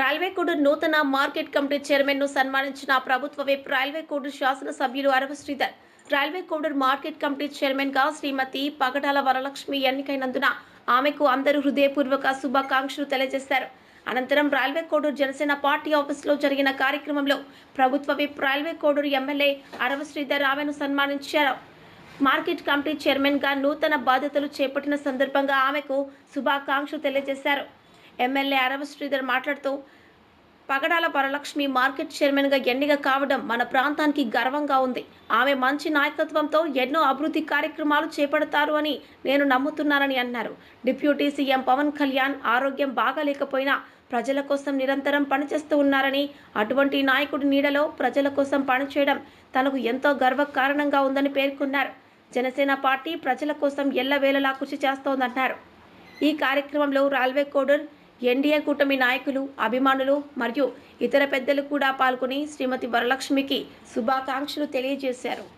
Railway Koduru నూతన market committee చైర్మన్ను సన్మానించిన ప్రభుత్వ whip Railway Koduru శాసనసభ్యులు అరవ శ్రీధర్. రైల్వే కోడూరు మార్కెట్ కమిటీ చైర్మన్గా శ్రీమతి పగటాల వరలక్ష్మి ఎన్నికైనందున ఆమెకు అందరూ హృదయపూర్వక శుభాకాంక్షలు తెలియజేశారు. అనంతరం రైల్వే కోడూరు జనసేన పార్టీ ఆఫీసులో జరిగిన కార్యక్రమంలో ప్రభుత్వ విప్ రైల్వే కోడూరు ఎమ్మెల్యే అరవ శ్రీధర్ ఆమెను సన్మానించారు. మార్కెట్ కమిటీ చైర్మన్గా నూతన బాధ్యతలు చేపట్టిన సందర్భంగా ఆమెకు శుభాకాంక్షలు తెలియజేశారు. ఎమ్మెల్యే అరవ శ్రీధర్ మాట్లాడుతూ పగడాల వరలక్ష్మి మార్కెట్ చైర్మన్గా ఎన్నిక కావడం మన ప్రాంతానికి గర్వంగా ఉంది. ఆమె మంచి నాయకత్వంతో ఎన్నో అభివృద్ధి కార్యక్రమాలు చేపడతారు అని నేను నమ్ముతున్నానని అన్నారు. డిప్యూటీ సీఎం పవన్ కళ్యాణ్ ఆరోగ్యం బాగాలేకపోయినా ప్రజల కోసం నిరంతరం పనిచేస్తూ ఉన్నారని అటువంటి నాయకుడి నీడలో ప్రజల కోసం పనిచేయడం తనకు ఎంతో గర్వకారణంగా ఉందని పేర్కొన్నారు. జనసేన పార్టీ ప్రజల కోసం ఎల్లవేళలా కృషి చేస్తోందన్నారు. ఈ కార్యక్రమంలో రైల్వే కోడర్ ఎన్డీఏ కూటమి నాయకులు అభిమానులు మరియు ఇతర పెద్దలు కూడా పాల్గొని శ్రీమతి వరలక్ష్మికి శుభాకాంక్షలు తెలియజేశారు.